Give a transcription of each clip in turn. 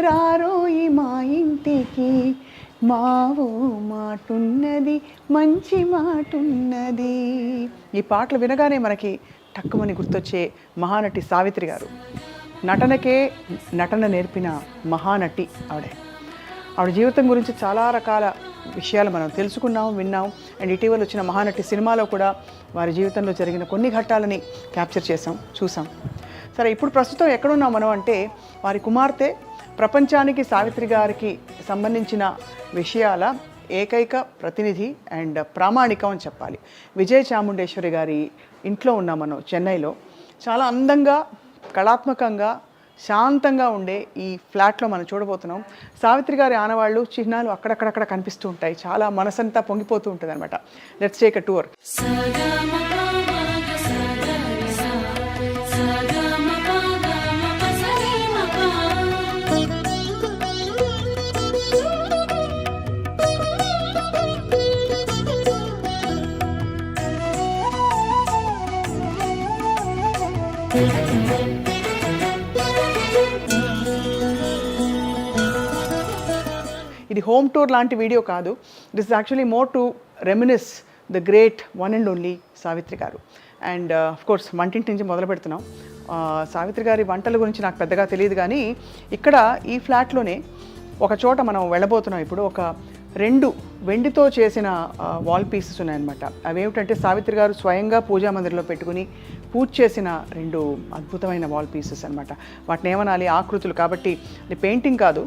రారోయి మా ఇంటికి? మావో మాటున్నది మంచి మాటున్నది. ఈ పాటలు వినగానే మనకి టక్కుమని గుర్తొచ్చే మహానటి సావిత్రి గారు. నటనకే నటన నేర్పిన మహానటి ఆవిడే. ఆవిడ జీవితం గురించి చాలా రకాల విషయాలు మనం తెలుసుకున్నాం విన్నాం. అండ్ ఇటీవల వచ్చిన మహానటి సినిమాలో కూడా వారి జీవితంలో జరిగిన కొన్ని ఘట్టాలని క్యాప్చర్ చేసాం చూసాం సరే ఇప్పుడు ప్రస్తుతం ఎక్కడున్నాం మనం అంటే వారి కుమార్తె ప్రపంచానికి సావిత్రి గారికి సంబంధించిన విషయాల ఏకైక ప్రతినిధి అండ్ ప్రామాణికం అని చెప్పాలి. విజయ చాముండేశ్వరి గారి ఇంట్లో ఉన్నాం మనం చెన్నైలో చాలా అందంగా కళాత్మకంగా శాంతంగా ఉండే ఈ ఫ్లాట్లో మనం చూడబోతున్నాం. సావిత్రి గారి ఆనవాళ్ళు చిహ్నాలు అక్కడక్కడక్కడ కనిపిస్తూ ఉంటాయి. చాలా మనసంతా పొంగిపోతూ ఉంటుంది అనమాట లెట్స్ టేక్ అ టూర్ ఇది హోమ్ టూర్ లాంటి వీడియో కాదు. This is actually more to reminisce the great one and only Savitri garu. And of course వంటింటి నుంచి మొదలు పెడుతున్నాం. Uh, సావిత్రి గారి వంటల గురించి నాకు పెద్దగా తెలియదు కానీ ఇక్కడ ఈ ఫ్లాట్లోనే ఒక చోట మనం వెళ్ళబోతున్నాం. ఇప్పుడు ఒక రెండు వెండితో చేసిన uh, వాల్ పీసెస్ ఉన్నాయన్నమాట. అవేమిటంటే సావిత్రి గారు స్వయంగా పూజా మందిరంలో పెట్టుకుని పూజ చేసిన రెండు అద్భుతమైన వాల్ పీసెస్ అనమాట వాటిని ఏమనాలి? ఆకృతులు. కాబట్టి అది పెయింటింగ్ కాదు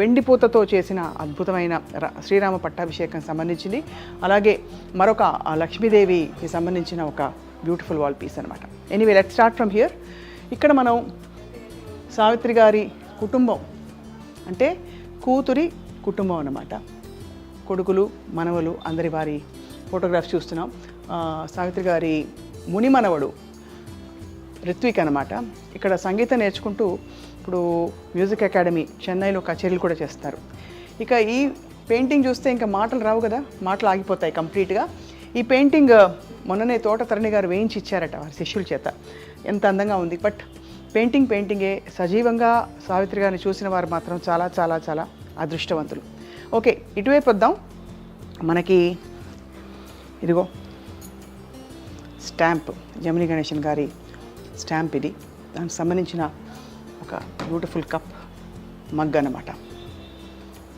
వెండిపూతతో చేసిన అద్భుతమైన శ్రీరామ పట్టాభిషేకం సంబంధించింది. అలాగే మరొక లక్ష్మీదేవికి సంబంధించిన ఒక బ్యూటిఫుల్ వాల్ పీస్ అనమాట anyway let start from here ఇక్కడ మనం సావిత్రి గారి కుటుంబం అంటే కూతురి కుటుంబం అన్నమాట. కొడుకులు మనవలు అందరి వారి ఫోటోగ్రాఫ్స్ చూస్తున్నాం. సావిత్రి గారి ముని మనవడు రిత్విక్ అనమాట ఇక్కడ సంగీతం నేర్చుకుంటూ ఇప్పుడు మ్యూజిక్ అకాడమీ చెన్నైలో కచేరీలు కూడా చేస్తారు. ఇక ఈ పెయింటింగ్ చూస్తే ఇంకా మాటలు రావు కదా మాటలు ఆగిపోతాయి కంప్లీట్గా. ఈ పెయింటింగ్ మొన్ననే తోట తరణి గారు వేయించి ఇచ్చారట వారి శిష్యుల చేత. ఎంత అందంగా ఉంది. బట్ పెయింటింగ్ పెయింటింగే సజీవంగా సావిత్రి గారిని చూసిన వారు మాత్రం చాలా చాలా చాలా అదృష్టవంతులు. ఓకే ఇటువైపు వద్దాం. మనకి ఇదిగో స్టాంప్ జమిని గణేశన్ గారి స్టాంప్ ఇది. దానికి సంబంధించిన ఒక బ్యూటిఫుల్ కప్ మగ్ అన్నమాట.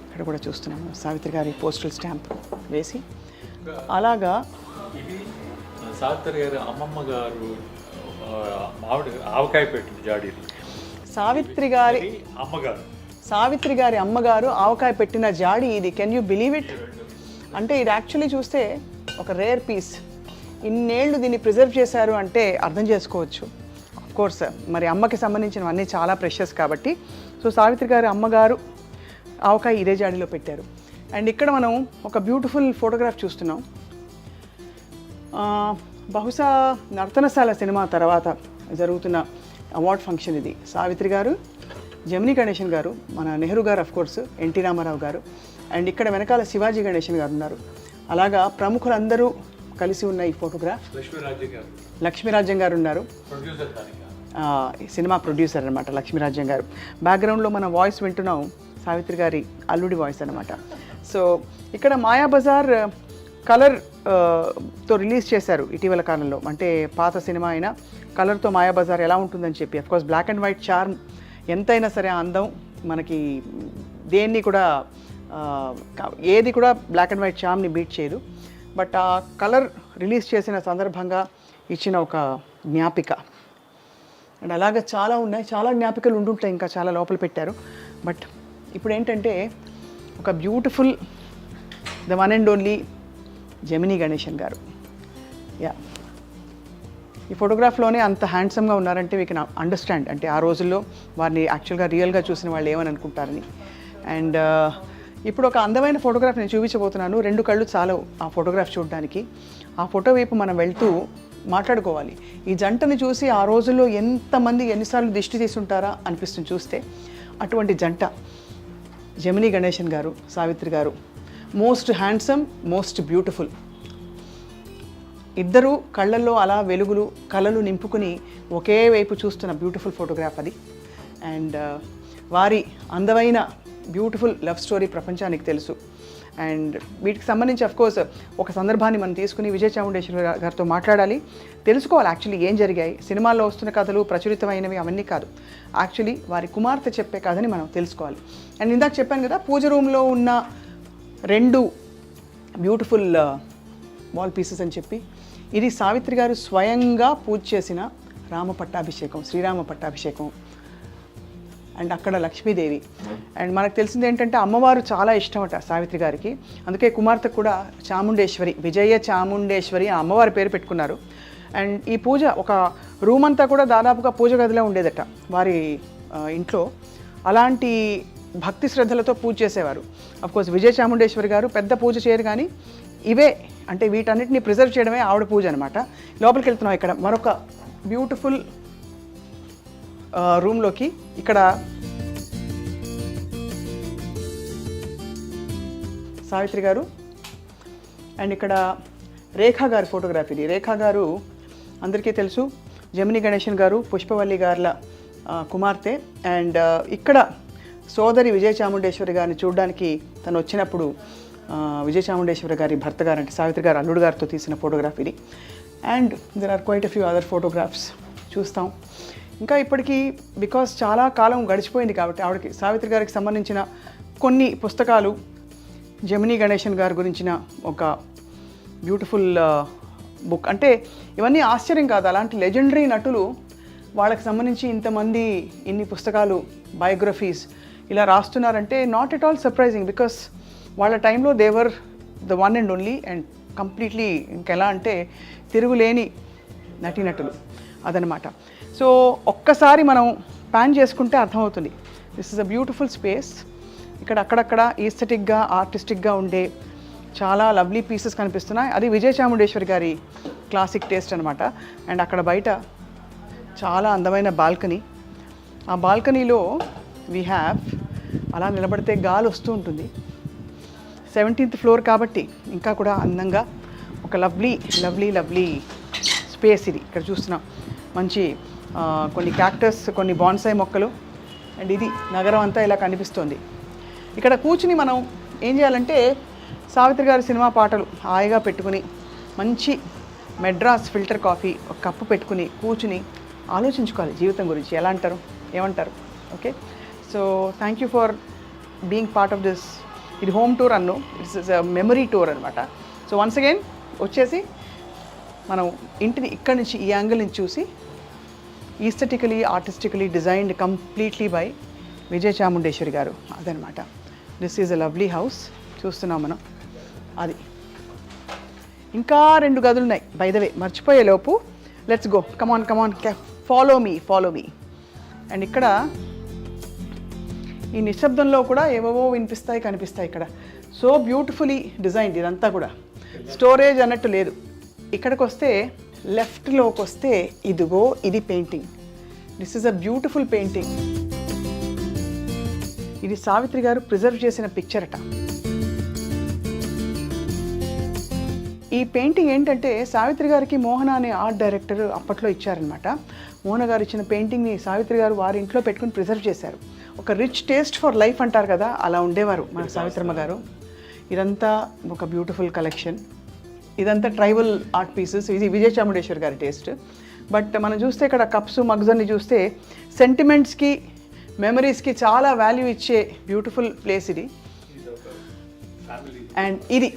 ఇక్కడ కూడా చూస్తున్నాము. సావిత్రి గారి పోస్టల్ స్టాంప్ వేసి. అలాగా ఇది సావిత్రి గారి అమ్మమ్మ గారు మామిడి ఆవకాయ పెట్టింది జాడీలు సావిత్రి గారి అమ్మగారు. సావిత్రి గారి అమ్మగారు ఆవకాయ పెట్టిన జాడి ఇది. కెన్ యూ బిలీవ్ ఇట్ అంటే ఇది యాక్చువల్లీ చూస్తే ఒక రేర్ పీస్ ఇన్నేళ్ళు దీన్ని ప్రిజర్వ్ చేశారు అంటే అర్థం చేసుకోవచ్చు. కోర్స్ మరి అమ్మకి సంబంధించినవన్నీ చాలా ప్రెషస్ కాబట్టి. సో సావిత్రి గారి అమ్మగారు ఆవకాయ ఇదే జాడీలో పెట్టారు. అండ్ ఇక్కడ మనం ఒక బ్యూటిఫుల్ ఫోటోగ్రాఫ్ చూస్తున్నాం. బహుశా నర్తనశాల సినిమా తర్వాత జరుగుతున్న అవార్డ్ ఫంక్షన్ ఇది. సావిత్రి గారు జమినీ గణేషన్ గారు మన నెహ్రూ గారు అఫ్ కోర్స్ ఎన్టీ రామారావు గారు. అండ్ ఇక్కడ వెనకాల శివాజీ గణేషన్ గారు ఉన్నారు. అలాగా ప్రముఖులందరూ కలిసి ఉన్న ఈ ఫోటోగ్రాఫ్. లక్ష్మీరాజ్య గారు. ఉన్నారు. సినిమా ప్రొడ్యూసర్ అనమాట లక్ష్మీరాజ్యం గారు. బ్యాక్గ్రౌండ్లో మన వాయిస్ వింటున్నాం. సావిత్రి గారి అల్లుడి వాయిస్ అనమాట సో ఇక్కడ మాయాబజార్ కలర్తో రిలీజ్ చేశారు ఇటీవల కాలంలో. అంటే పాత సినిమా అయినా కలర్తో మాయాబజార్ ఎలా ఉంటుందని చెప్పి. Of course black and white charm ఎంతైనా సరే అందం మనకి దేన్ని కూడా ఏది కూడా బ్లాక్ అండ్ వైట్ చార్మ్ని బీట్ చేయదు. బట్ ఆ కలర్ రిలీజ్ చేసిన సందర్భంగా ఇచ్చిన ఒక జ్ఞాపిక. అండ్ అలాగే చాలా ఉన్నాయి చాలా జ్ఞాపికలు ఉండుంటాయి ఇంకా చాలా లోపల పెట్టారు. బట్ ఇప్పుడు ఏంటంటే ఒక beautiful the one and only Gemini Ganesan garu. Yeah. ఈ ఫోటోగ్రాఫ్లోనే అంత హ్యాండ్సమ్గా ఉన్నారంటే వీ కెన్ అండర్స్టాండ్ అంటే ఆ రోజుల్లో వారిని యాక్చువల్గా రియల్గా చూసిన వాళ్ళు ఏమని అనుకుంటారని. అండ్ ఇప్పుడు ఒక అందమైన ఫోటోగ్రాఫ్ నేను చూపించబోతున్నాను. రెండు కళ్ళు చాలవు ఆ ఫోటోగ్రాఫ్ చూడడానికి. ఆ ఫోటో వైపు మనం వెళ్తూ మాట్లాడుకోవాలి. ఈ జంటను చూసి ఆ రోజుల్లో ఎంతమంది ఎన్నిసార్లు దిష్టి తీసుంటారా అనిపిస్తుంది చూస్తే. అటువంటి జంట జమినీ గణేశన్ గారు సావిత్రి గారు మోస్ట్ హ్యాండ్సమ్ మోస్ట్ బ్యూటిఫుల్ ఇద్దరు కళ్ళల్లో అలా వెలుగులు కళలు నింపుకుని ఒకే వైపు చూస్తున్న బ్యూటిఫుల్ ఫోటోగ్రాఫ్ అది. అండ్ వారి అందమైన బ్యూటిఫుల్ లవ్ స్టోరీ ప్రపంచానికి తెలుసు. అండ్ వీటికి సంబంధించి అఫ్ కోర్స్ ఒక సందర్భాన్ని మనం తీసుకుని విజయ్ చాముండేశ్వరి గారితో మాట్లాడాలి. తెలుసుకోవాలి యాక్చువల్లీ ఏం జరిగాయి? సినిమాల్లో వస్తున్న కథలు ప్రచురితమైనవి అవన్నీ కాదు. యాక్చువల్లీ వారి కుమార్తె చెప్పే కథని మనం తెలుసుకోవాలి. అండ్ ఇందాక చెప్పాను కదా పూజ రూమ్లో ఉన్న రెండు బ్యూటిఫుల్ uh, వాల్ పీసెస్ అని చెప్పి ఇది సావిత్రి గారు స్వయంగా పూజ చేసిన రామ పట్టాభిషేకం శ్రీరామ పట్టాభిషేకం అండ్ అక్కడ లక్ష్మీదేవి. అండ్ మనకు తెలిసింది ఏంటంటే అమ్మవారు చాలా ఇష్టమట సావిత్రి గారికి. అందుకే కుమార్తె కూడా చాముండేశ్వరి విజయ చాముండేశ్వరి ఆ అమ్మవారి పేరు పెట్టుకున్నారు. అండ్ ఈ పూజ ఒక రూమ్ అంతా కూడా దాదాపుగా పూజ గదిలో ఉండేదట వారి ఇంట్లో. అలాంటి భక్తి శ్రద్ధలతో పూజ చేసేవారు. కోర్స్ విజయ చాముండేశ్వరి గారు పెద్ద పూజ చేయరు కానీ ఇవే అంటే వీటన్నిటిని ప్రిజర్వ్ చేయడమే ఆవిడ పూజ అనమాట లోపలికి వెళ్తున్నాం ఇక్కడ. మరొక బ్యూటిఫుల్ రూమ్లోకి ఇక్కడ సావిత్రి గారు అండ్ ఇక్కడ రేఖా గారి ఫోటోగ్రఫీ. రేఖా గారు అందరికీ తెలుసు జమిని గణేషన్ గారు పుష్పవల్లి గారుల కుమార్తె అండ్ ఇక్కడ సోదరి విజయ చాముండేశ్వరి గారిని చూడడానికి తను వచ్చినప్పుడు విజయ చాముండేశ్వరి గారి భర్త గారు అంటే సావిత్రి గారు అల్లుడు గారితో తీసిన ఫోటోగ్రఫీని. And there are quite a few other photographs చూస్తాం. ఇంకా ఇప్పటికీ బికాస్ చాలా కాలం గడిచిపోయింది కాబట్టి ఆవిడకి సావిత్రి గారికి సంబంధించిన కొన్ని పుస్తకాలు జమినీ గణేశన్ గారి గురించిన ఒక బ్యూటిఫుల్ బుక్ uh, అంటే ఇవన్నీ ఆశ్చర్యం కాదు. అలాంటి లెజెండరీ నటులు వాళ్ళకి సంబంధించి ఇంతమంది ఇన్ని పుస్తకాలు బయోగ్రఫీస్ ఇలా రాస్తున్నారంటే not at all surprising because వాళ్ళ టైంలో they were the one and only and completely ఇంకెలా అంటే తిరుగులేని నటీనటులు అదనమాట. సో ఒక్కసారి మనం ప్యాన్ చేసుకుంటే అర్థమవుతుంది. This is a beautiful space ఇక్కడ అక్కడక్కడ ఈస్థెటిక్గా ఆర్టిస్టిక్గా ఉండే చాలా లవ్లీ పీసెస్ కనిపిస్తున్నాయి. అది విజయ చాముండేశ్వరి గారి క్లాసిక్ టేస్ట్ అనమాట అండ్ అక్కడ బయట చాలా అందమైన బాల్కనీ. ఆ బాల్కనీలో వీ హ్యావ్ అలా నిలబడితే గాలి వస్తూ ఉంటుంది. సెవెంటీన్త్ ఫ్లోర్ కాబట్టి ఇంకా కూడా అందంగా ఒక లవ్లీ లవ్లీ లవ్లీ స్పేస్ ఇది. ఇక్కడ చూస్తున్నాం. మంచి కొన్ని క్యాక్టస్ కొన్ని బాన్సాయి మొక్కలు. అండ్ ఇది నగరం అంతా ఇలా కనిపిస్తుంది. ఇక్కడ కూర్చుని మనం ఏం చేయాలంటే సావిత్రి గారి సినిమా పాటలు హాయిగా పెట్టుకుని మంచి మెడ్రాస్ ఫిల్టర్ కాఫీ ఒక కప్పు పెట్టుకుని కూర్చుని ఆలోచించుకోవాలి జీవితం గురించి. ఎలా అంటారు? ఏమంటారు? Okay? So thank you for being part of this ఇది హోమ్ టూర్ అన్ను. ఇట్స్ మెమరీ టూర్ అనమాట సో వన్స్ అగైన్ వచ్చేసి మనం ఇంటిని ఇక్కడి నుంచి ఈ యాంగిల్ నుంచి చూసి aesthetically artistically designed completely by Vijaya Chamundeswari garu. అదనమాట. This is a lovely house చూస్తున్నాం మనం. అది. ఇంకా రెండు గదులు ఉన్నాయి. బైదవే మర్చిపోయే లోపు let's go come on come on follow me follow me and ఇక్కడ ఈ నిశ్శబ్దంలో కూడా ఏవేవో వినిపిస్తాయి కనిపిస్తాయి ఇక్కడ. సో బ్యూటిఫుల్లీ డిజైన్ ఇదంతా కూడా. స్టోరేజ్ అన్నట్టు లేదు. ఇక్కడికి వస్తే లెఫ్ట్లోకి వస్తే ఇదిగో ఇది painting this is a beautiful painting ఇది సావిత్రి గారు ప్రిజర్వ్ చేసిన పిక్చర్ అట. ఈ పెయింటింగ్ ఏంటంటే సావిత్రి గారికి మోహన అనే ఆర్ట్ డైరెక్టర్ అప్పట్లో ఇచ్చారనమాట మోహన గారు ఇచ్చిన పెయింటింగ్ని సావిత్రి గారు వారి ఇంట్లో పెట్టుకుని ప్రిజర్వ్ చేశారు. ఒక రిచ్ టేస్ట్ ఫర్ లైఫ్ అంటారు కదా అలా ఉండేవారు మన సావిత్రమ్మ గారు. ఇదంతా ఒక బ్యూటిఫుల్ కలెక్షన్ ఇదంతా ట్రైబల్ ఆర్ట్ పీసెస్ ఇది విజయ చాముండేశ్వర్ గారి టేస్ట్ బట్ మనం చూస్తే ఇక్కడ కప్స్ మగ్స్ అన్ని చూస్తే సెంటిమెంట్స్కి మెమరీస్కి చాలా వాల్యూ ఇచ్చే బ్యూటిఫుల్ ప్లేస్ ఇది. అండ్ ఇది.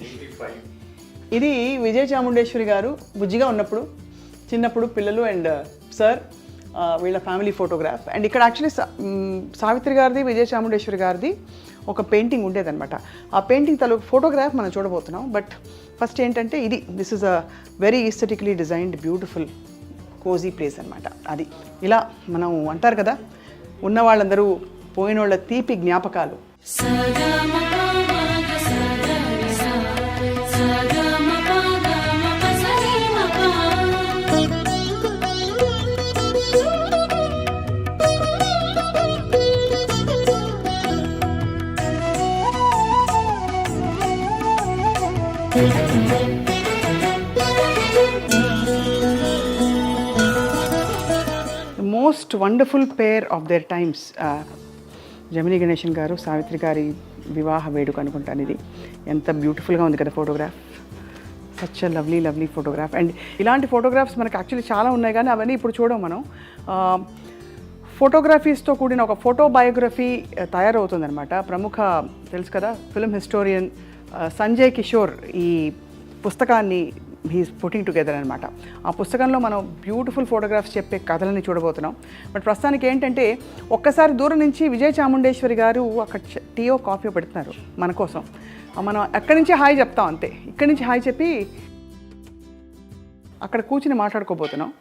ఇది విజయ చాముండేశ్వరి గారు బుజ్జిగా ఉన్నప్పుడు చిన్నప్పుడు పిల్లలు అండ్ సార్ uh, uh, వీళ్ళ ఫ్యామిలీ ఫోటోగ్రాఫ్ అండ్ ఇక్కడ యాక్చువల్లీ సావిత్రి గారిది విజయ చాముండేశ్వరి గారిది ఒక పెయింటింగ్ ఉండేదన్నమాట. ఆ పెయింటింగ్ తలకు ఫోటోగ్రాఫ్ మనం చూడబోతున్నాం. బట్ ఫస్ట్ ఏంటంటే ఇది this is a very aesthetically designed beautiful cosy place అనమాట అది. ఇలా మనం అంటారు కదా ఉన్న వాళ్ళందరూ పోయిన వాళ్ళ తీపి జ్ఞాపకాలు. Most wonderful pair of their times Gemini Ganeshan garu Savitri గారి వివాహ వేడుక అనుకుంటాను ఇది. ఎంత బ్యూటిఫుల్గా ఉంది కదా photograph such lovely lovely photograph and ఇలాంటి ఫోటోగ్రాఫ్స్ మనకు యాక్చువల్లీ చాలా ఉన్నాయి కానీ అవన్నీ ఇప్పుడు చూడం మనం. ఫోటోగ్రఫీస్తో కూడిన ఒక ఫోటో బయోగ్రఫీ uh, తయారవుతుందనమాట ప్రముఖ తెలుసు కదా ఫిల్మ్ హిస్టోరియన్ సంజయ్ కిషోర్ ఈ పుస్తకాన్ని హీస్ పుట్టింగ్ టుగెదర్ అనమాట ఆ పుస్తకంలో మనం బ్యూటిఫుల్ ఫోటోగ్రాఫ్స్ చెప్పే కథలని చూడబోతున్నాం. బట్ ప్రస్తుతానికి ఏంటంటే ఒక్కసారి దూరం నుంచి విజయ చాముండేశ్వరి గారు అక్కడ చ- టీయో కాఫీ పెడుతున్నారు మన కోసం. మనం అక్కడి నుంచి హాయ్ చెప్తాం అంతే. ఇక్కడి నుంచి హాయ్ చెప్పి అక్కడ కూర్చుని మాట్లాడుకోబోతున్నాం.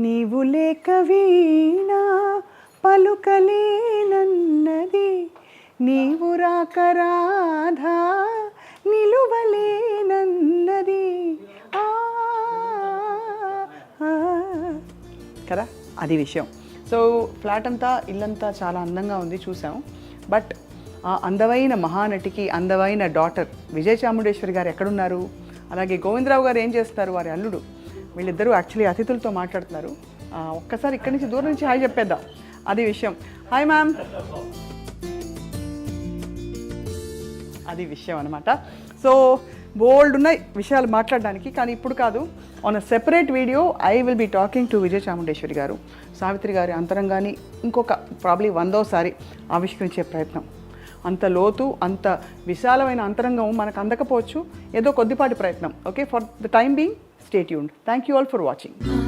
నీవు లేక వీణా పలుకలేనన్నది. నీవు రాక రాధా నిలువలేనన్నది. ఆ, కదా? అది విషయం. సో ఫ్లాట్ అంతా ఇల్లంతా చాలా అందంగా ఉంది చూసాం. బట్ ఆ అందమైన మహానటికి అందమైన డాటర్ విజయ చాముండేశ్వరి గారు ఎక్కడున్నారు? అలాగే గోవిందరావు గారు ఏం చేస్తారు? వారి అల్లుడు. వీళ్ళిద్దరూ యాక్చువల్లీ అతిథులతో మాట్లాడుతున్నారు. ఒక్కసారి ఇక్కడి నుంచి దూరం నుంచి హాయ్ చెప్పేద్దాం. అది విషయం. హాయ్ మ్యామ్ అది విషయం అనమాట సో బోల్డ్ ఉన్నాయి విషయాలు మాట్లాడడానికి కానీ ఇప్పుడు కాదు. On a separate video I will be talking to Vijaya Chamundeswari garu. Savitri గారి అంతరంగాన్ని ఇంకొక ప్రాబ్లీ వందోసారి ఆవిష్కరించే ప్రయత్నం. అంత లోతు అంత విశాలమైన అంతరంగం మనకు అందకపోవచ్చు. ఏదో కొద్దిపాటి ప్రయత్నం. Okay for the time being stay Yoon thank you all for watching